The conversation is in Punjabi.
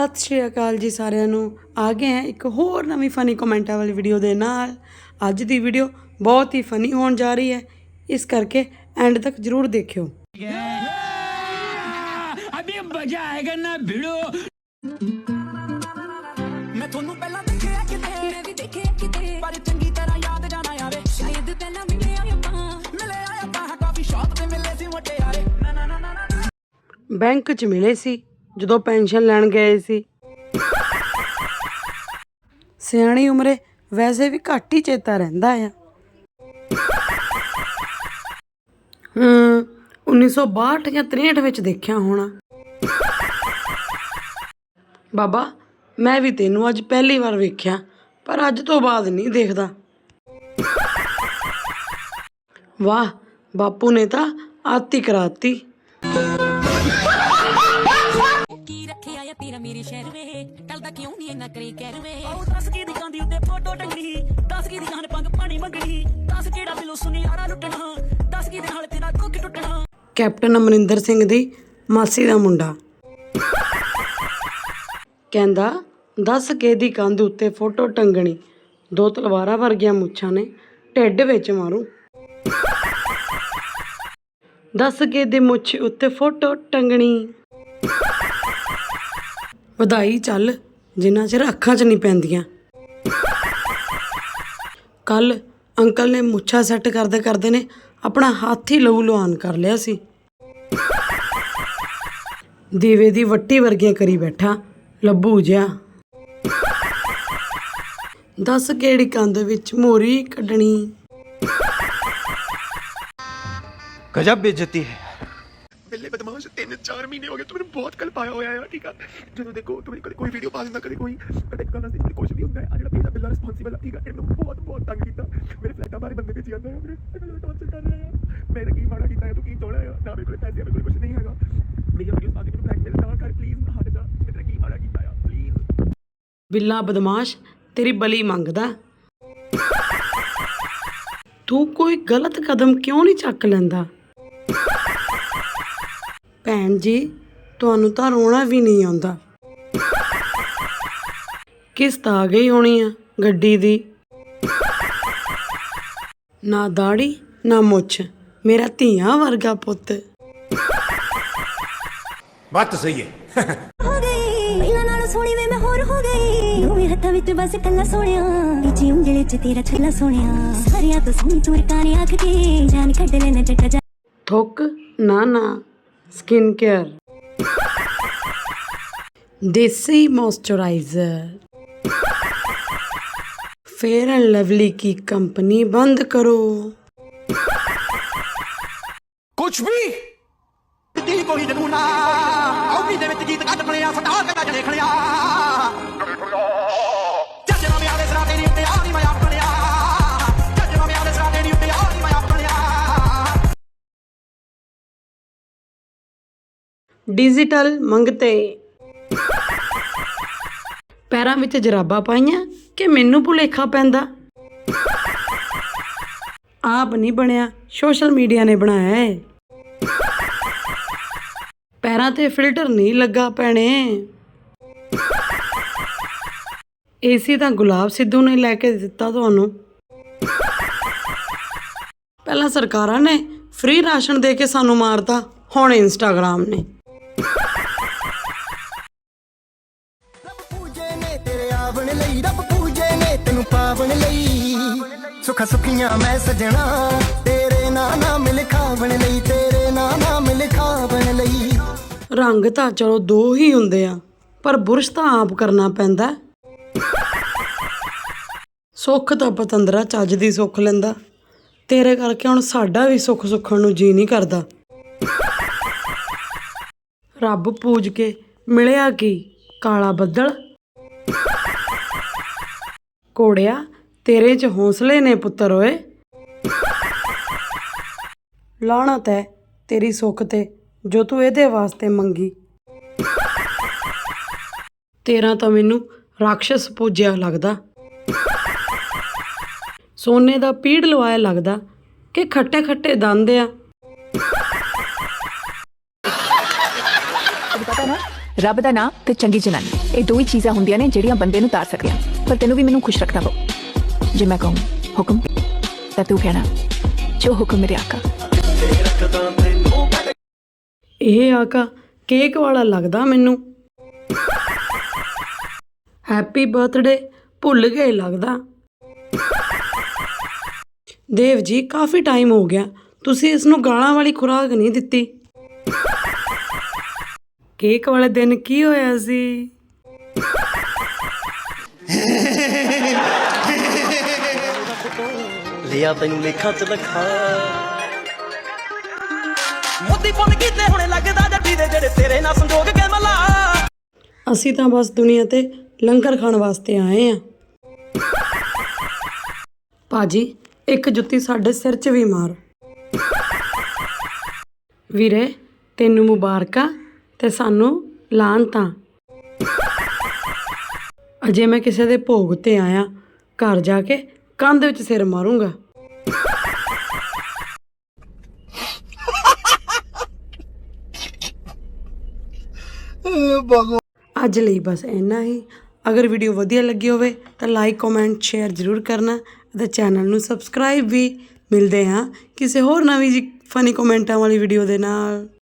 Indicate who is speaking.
Speaker 1: ਸਤਿ ਸ਼੍ਰੀ ਅਕਾਲ ਜੀ ਸਾਰਿਆਂ ਨੂੰ। ਆ ਗਏ ਹਾਂ ਇੱਕ ਹੋਰ ਨਵੀਂ ਫਨੀ ਕਮੈਂਟਾਂ ਵਾਲੀ ਵੀਡੀਓ ਦੇ ਨਾਲ। ਅੱਜ ਦੀ ਵੀਡੀਓ ਬਹੁਤ ਹੀ ਫਨੀ ਹੋਣ ਜਾ ਰਹੀ ਹੈ। ਇਸ ਕਰਕੇ ਐਂਡ ਤੱਕ ਜ਼ਰੂਰ ਦੇਖਿਓ।
Speaker 2: ਅਬੇ ਮਜ਼ਾ ਆਏਗਾ ਨਾ ਭਿੜੋ
Speaker 3: ਮੈਂ ਤੁਹਾਨੂੰ ਪਹਿਲਾਂ ਦੇਖਿਆ ਕਿਤੇ
Speaker 4: ਮੈਂ ਵੀ ਦੇਖਿਆ ਕਿਤੇ।
Speaker 3: ਪਰ ਚੰਗੀ ਤਰ੍ਹਾਂ ਯਾਦ ਜਾਣਾ ਆਵੇ।
Speaker 4: ਸ਼ਾਇਦ ਪਹਿਲਾਂ ਮਿਲੇ ਆ ਆਪਾਂ।
Speaker 3: ਮਿਲੇ ਆ ਆਪਾਂ। ਕਾਫੀ ਸ਼ਾਪ ਤੇ ਮਿਲੇ ਸੀ ਵਟਿਆਰੇ ਨਾ
Speaker 1: ਬੈਂਕ 'ਚ ਮਿਲੇ ਸੀ। ਜਦੋਂ ਪੈਨਸ਼ਨ ਲੈਣ ਗਏ ਸੀ। ਸਿਆਣੀ ਉਮਰੇ ਵੈਸੇ ਵੀ ਘੱਟ ਹੀ ਚੇਤਾ ਰਹਿੰਦਾ ਆ। ਹੂੰ 1962 ਜਾਂ 63 ਵਿੱਚ ਦੇਖਿਆ ਹੋਣਾ। ਬਾਬਾ, ਮੈਂ ਵੀ ਤੈਨੂੰ ਅੱਜ ਪਹਿਲੀ ਵਾਰ ਵੇਖਿਆ, ਪਰ ਅੱਜ ਤੋਂ ਬਾਅਦ ਨਹੀਂ ਦੇਖਦਾ। ਵਾਹ, ਬਾਪੂ ਨੇ ਤਾਂ ਆਤੀ ਕਰਾਤੀ।
Speaker 4: ਤੇਰਾ ਮੇਰੇ ਸ਼ਹਿਰ ਵੇ ਟਲਦਾ ਕਿਉਂ ਨਹੀਂ ਇੰਨਾ ਕਰੀ ਕਹਿ ਵੇ?
Speaker 3: ਉਹ ਦੱਸ ਕੀ ਦੀ ਕਾਂਦੀ ਉੱਤੇ ਫੋਟੋ ਟੰਗਣੀ। ਦੱਸ ਕੀ ਦੀ ਖਾਨ ਪੰਗ ਪਾਣੀ ਮੰਗਣੀ। ਦੱਸ ਕਿਹੜਾ ਦਿਲੋਂ ਸੁਨਿਆਰਾ ਲੁੱਟਣਾ। ਦੱਸ ਕੀ ਦੇ ਨਾਲ ਤੇਰਾ ਦੁੱਖ ਟੁੱਟਣਾ।
Speaker 1: ਕੈਪਟਨ ਅਮਰਿੰਦਰ ਸਿੰਘ ਦੀ ਮਾਸੀ ਦਾ ਮੁੰਡਾ। ਕਹਿੰਦਾ ਦੱਸ ਕੇ ਦੀ ਕੰਧ ਉੱਤੇ ਫੋਟੋ ਟੰਗਣੀ। ਦੋ ਤਲਵਾਰਾਂ ਵਰਗੀਆਂ ਮੁੱਛਾਂ ਨੇ ਢਿੱਡ ਵਿੱਚ ਮਾਰੂ। ਦੱਸ ਕੇ ਦੀ ਮੁੱਛ ਉੱਤੇ ਫੋਟੋ ਟੰਗਣੀ। ਵਧਾਈ ਚੱਲ, ਜਿੰਨਾ ਚਿਰ ਅੱਖਾਂ 'ਚ ਨਹੀਂ ਪੈਂਦੀਆਂ। ਕੱਲ ਅੰਕਲ ਨੇ ਮੁੱਛਾ ਸੈੱਟ ਕਰਦੇ ਕਰਦੇ ਨੇ ਆਪਣਾ ਹੱਥ ਹੀ ਲਹੂ ਲੁਹਾਨ ਕਰ ਲਿਆ ਸੀ। ਦੀਵੇ ਦੀ ਵੱਟੀ ਵਰਗੀਆਂ ਕਰੀ ਬੈਠਾ, ਲੱਭੂ ਜਿਆ ਦੱਸ ਕਿਹੜੀ ਕੰਦ ਵਿੱਚ ਮੋਰੀ ਕੱਢਣੀ?
Speaker 5: ਗਜਬ ਬੇਇੱਜ਼ਤੀ ਹੈ। 4 ਮਹੀਨੇ ਹੋ ਗਏ, ਤੂੰ ਮੈਨੂੰ ਬਹੁਤ ਕਲਪਾਇਆ ਹੋਇਆ ਹੈ ਠੀਕ ਆ? ਜਦੋਂ ਦੇਖੋ, ਤੂੰ ਕਦੇ ਕੋਈ ਵੀਡੀਓ ਪਾ ਦਿੰਦਾ, ਕਦੇ ਕੋਈ ਕਦੇ ਕਦੇ ਦੱਸਦੀ ਕਦੇ ਕੁਝ ਵੀ ਹੁੰਦਾ ਹੈ ਆ ਜਿਹੜਾ ਪੇਜ ਬਿੱਲਾ ਰਿਸਪੌਂਸਿਬਲ ਆ, ਠੀਕ ਆ? ਇਹਨੂੰ ਬਹੁਤ ਬਹੁਤ ਤੰਗ ਕੀਤਾ। ਮੇਰੇ ਫਲੈਟਾਂ ਬਾਰੇ ਬੰਦੇ ਕਿਹਾ ਜਾਂਦਾ ਹੈ ਮੇਰੇ ਟੌਰਚਰ ਕਰ ਰਿਹਾ ਹੈ ਕੀ ਮਾੜਾ ਕੀਤਾ ਹੈ ਤੂੰ ਕੀ ਤੋੜਿਆ ਹੈ ਨਾ ਮੇਰੇ ਕੋਲ ਪੈਸੇ ਮੇਰੇ ਕੋਲ ਕੁਝ ਨਹੀਂ ਹੈਗਾ। ਮੇਰੀ ਵੀਡੀਓਸ ਆ ਕੇ ਮੈਨੂੰ ਬਲੈਕਮੇਲ ਨਾ ਕਰ ਪਲੀਜ਼ ਹਟ ਜਾ। ਮੈਂ ਕੀ ਮਾੜਾ ਕੀਤਾ ਆ ਪਲੀਜ਼
Speaker 1: ਬਿੱਲਾ ਬਦਮਾਸ਼, ਤੇਰੀ ਬਲੀ ਮੰਗਦਾ। ਤੂੰ ਕੋਈ ਗਲਤ ਕਦਮ ਕਿਉਂ ਨਹੀਂ ਚੱਕ ਲੈਂਦਾ? ਭੈਣ ਜੀ ਤੁਹਾਨੂੰ ਤਾਂ ਰੋਣਾ ਵੀ ਨਹੀਂ ਆਉਂਦਾ। ਕਿਸ਼ਤ ਆ ਗਈ ਹੋਣੀ ਆ ਗੱਡੀ ਦੀ। ਨਾ ਦਾੜੀ ਨਾ ਮੁੱਛ ਮੇਰਾ ਧੀਆਂ ਵਰਗਾ ਪੁੱਤ।
Speaker 6: ਬਾਤ ਸਹੀ
Speaker 4: ਹੋ। ਗਈ ਮਿਲਣ ਨਾਲ ਸੋਹਣੀ ਵੇ ਮੈਂ ਹੋਰ ਹੋ ਗਈ। ਦੋਵੇਂ ਹੱਥਾਂ ਵਿੱਚ ਬਸ ਕੱਲਾ ਸੋਹਣਿਆ। ਤੀਜੀ ਉਂਗਲੇ 'ਚ ਤੇਰਾ ਛੱਲਾ ਸੋਹਣਿਆ। ਸਾਰਿਆਂ ਤੋਂ ਸੋਹਣੀ ਤੂੰ ਰਕਾਨੇ ਆਖ ਕੇ ਜਾਨ ਕੱਢ ਲੈਣਾ ਜੱਟਾ
Speaker 1: ਥੁੱਕ ਨਾ ਨਾ। Skin care desi moisturiser fair and Lovely Ki company ਬੰਦ ਕਰੋ
Speaker 6: कुछ भी
Speaker 3: ਦੀ ਕੋਈ ਜਨੂਨਾ ਔਗੀ ਦੇ ਵਿੱਚ ਗੀਤ ਕੱਢ ਪਣਿਆ ਫਟਾ ਕੇ ਗੱਜ ਦੇਖਣਿਆ
Speaker 1: ਡਿਜੀਟਲ ਮੰਗਤੇ। ਪੈਰਾਂ ਵਿੱਚ ਜਰਾਬਾਂ ਪਾਈਆਂ ਕਿ ਮੈਨੂੰ ਭੁਲੇਖਾ ਪੈਂਦਾ। ਆਪ ਨਹੀਂ ਬਣਿਆ ਸੋਸ਼ਲ ਮੀਡੀਆ ਨੇ ਬਣਾਇਆ ਹੈ ਪੈਰਾਂ ਤੇ ਫਿਲਟਰ ਨਹੀਂ ਲੱਗਾ ਪੈਣੇ। ਏਸੀ ਤਾਂ ਗੁਲਾਬ ਸਿੱਧੂ ਨੇ ਲੈ ਕੇ ਦਿੱਤਾ ਤੁਹਾਨੂੰ। ਪਹਿਲਾਂ ਸਰਕਾਰਾਂ ਨੇ ਫ੍ਰੀ ਰਾਸ਼ਨ ਦੇ ਕੇ ਸਾਨੂੰ ਮਾਰਤਾ, ਹੁਣ ਇੰਸਟਾਗ੍ਰਾਮ ਨੇ।
Speaker 7: ਤੇਰੇ ਲਈ ਰੱਬ ਪੂਜੇ ਨੇ, ਤੈਨੂੰ ਪਾਵਣ ਲਈ। ਸੁੱਖ ਸੁਖੀਆਂ ਮੈਂ ਸਜਣਾ, ਤੇਰੇ ਨਾਂ ਨਾਮ ਲਿਖਾਵਣ ਲਈ, ਤੇਰੇ ਨਾਂ ਨਾਮ ਲਿਖਾਵਣ ਲਈ।
Speaker 1: ਰੰਗ ਤਾਂ ਚਲੋ ਦੋ ਹੀ ਹੁੰਦੇ ਆ, ਪਰ ਬੁਰਸ਼ ਤਾਂ ਆਪ ਕਰਨਾ ਪੈਂਦਾ। ਸੁੱਖ ਤਾਂ ਪਤੰਦਰਾ ਚੱਜ ਦੀ ਸੁੱਖ ਲੈਂਦਾ। ਤੇਰੇ ਕਰਕੇ ਹੁਣ ਸਾਡਾ ਵੀ ਸੁੱਖ ਸੁੱਖਣ ਨੂੰ ਜੀ ਨਹੀਂ ਕਰਦਾ। ਰੱਬ ਪੂਜ ਕੇ ਮਿਲਿਆ ਕੀ, ਕਾਲਾ ਬੱਦਲ? ਘੋੜਿਆ, ਤੇਰੇ 'ਚ ਹੌਸਲੇ ਨੇ ਪੁੱਤਰ ਓਏ। ਲਾਣਤ ਹੈ ਤੇਰੀ ਸੁੱਖ ਤੇ, ਜੋ ਤੂੰ ਇਹਦੇ ਵਾਸਤੇ ਮੰਗੀ। ਤੇਰਾ ਤਾਂ ਮੈਨੂੰ ਰਾਖਸ਼ ਪੂਜਿਆ ਲੱਗਦਾ। ਸੋਨੇ ਦਾ ਪੀੜ ਲਵਾਇਆ ਲੱਗਦਾ ਕਿ ਖੱਟੇ ਖੱਟੇ ਦੰਦ ਆ।
Speaker 8: ਰੱਬ ਦਾ ਨਾਂ ਤੇ ਚੰਗੀ ਜਨਾਨੀ। ਇਹ ਦੋ ਹੀ ਚੀਜ਼ਾਂ ਹੁੰਦੀਆਂ ਨੇ ਜਿਹੜੀਆਂ ਬੰਦੇ ਨੂੰ ਤਾਰ ਸਕਦੀਆਂ। ਪਰ ਤੈਨੂੰ ਵੀ ਮੈਨੂੰ ਖੁਸ਼ ਰੱਖਣਾ ਪਊ। ਜੇ ਮੈਂ ਕਹੂੰ, ਹੁਕਮ ਤਾਂ ਤੂੰ ਕਹਿਣਾ। ਜੋ ਹੁਕਮ ਮੇਰੇ ਆਕਾ।
Speaker 1: ਇਹ ਆਕਾ ਕੇਕ ਵਾਲਾ ਲੱਗਦਾ ਮੈਨੂੰ। ਹੈਪੀ ਬਰਥਡੇ ਭੁੱਲ ਗਏ ਲੱਗਦਾ। ਦੇਵ ਜੀ, ਕਾਫੀ ਟਾਈਮ ਹੋ ਗਿਆ। ਤੁਸੀਂ ਇਸ ਨੂੰ ਗਾਲਾਂ ਵਾਲੀ ਖੁਰਾਕ ਨਹੀਂ ਦਿੱਤੀ। ਕੇਕ ਵਾਲੇ ਦਿਨ ਕੀ ਹੋਇਆ ਸੀ?
Speaker 9: ਲਿਆ ਤੈਨੂੰ ਲੇਖਾਂ ਚ ਲਖਾ।
Speaker 3: ਮੋਦੀ ਪੁੰਨ ਕੀਤੇ ਹੁਣੇ ਲੱਗਦਾ ਜੱਟੀ ਦੇ ਜਿਹੜੇ ਤੇਰੇ ਨਾਲ ਸੰਜੋਗ ਕੇ ਮਲਾ।
Speaker 1: ਅਸੀਂ ਤਾਂ ਬਸ ਦੁਨੀਆ ਤੇ ਲੰਗਰ ਖਾਣ ਵਾਸਤੇ ਆਏ ਆ। ਭਾਜੀ ਇੱਕ ਜੁੱਤੀ ਸਾਡੇ ਸਿਰ 'ਚ ਵੀ ਮਾਰ। ਵੀਰੇ ਤੈਨੂੰ ਮੁਬਾਰਕਾਂ। ਤੇ ਸਾਨੂੰ ਲਾਂਤਾਂ ਅਜੇ ਮੈਂ ਕਿਸੇ ਦੇ ਭੋਗ ਤੇ ਆਇਆ, ਘਰ ਜਾ ਕੇ ਕੰਧ ਵਿੱਚ ਸਿਰ ਮਾਰੂੰਗਾ। ਅੱਜ ਲਈ ਬਸ ਇੰਨਾ ਹੀ। ਅਗਰ ਵੀਡੀਓ ਵਧੀਆ ਲੱਗੀ ਹੋਵੇ ਤਾਂ ਲਾਈਕ ਕਮੈਂਟ ਸ਼ੇਅਰ ਜ਼ਰੂਰ ਕਰਨਾ ਅਤੇ ਚੈਨਲ ਨੂੰ ਸਬਸਕ੍ਰਾਈਬ ਵੀ। ਮਿਲਦੇ ਹਾਂ ਕਿਸੇ ਹੋਰ ਨਵੀਂ ਜੀ ਫਨੀ ਕਮੈਂਟਾਂ ਵਾਲੀ ਵੀਡੀਓ ਦੇ ਨਾਲ।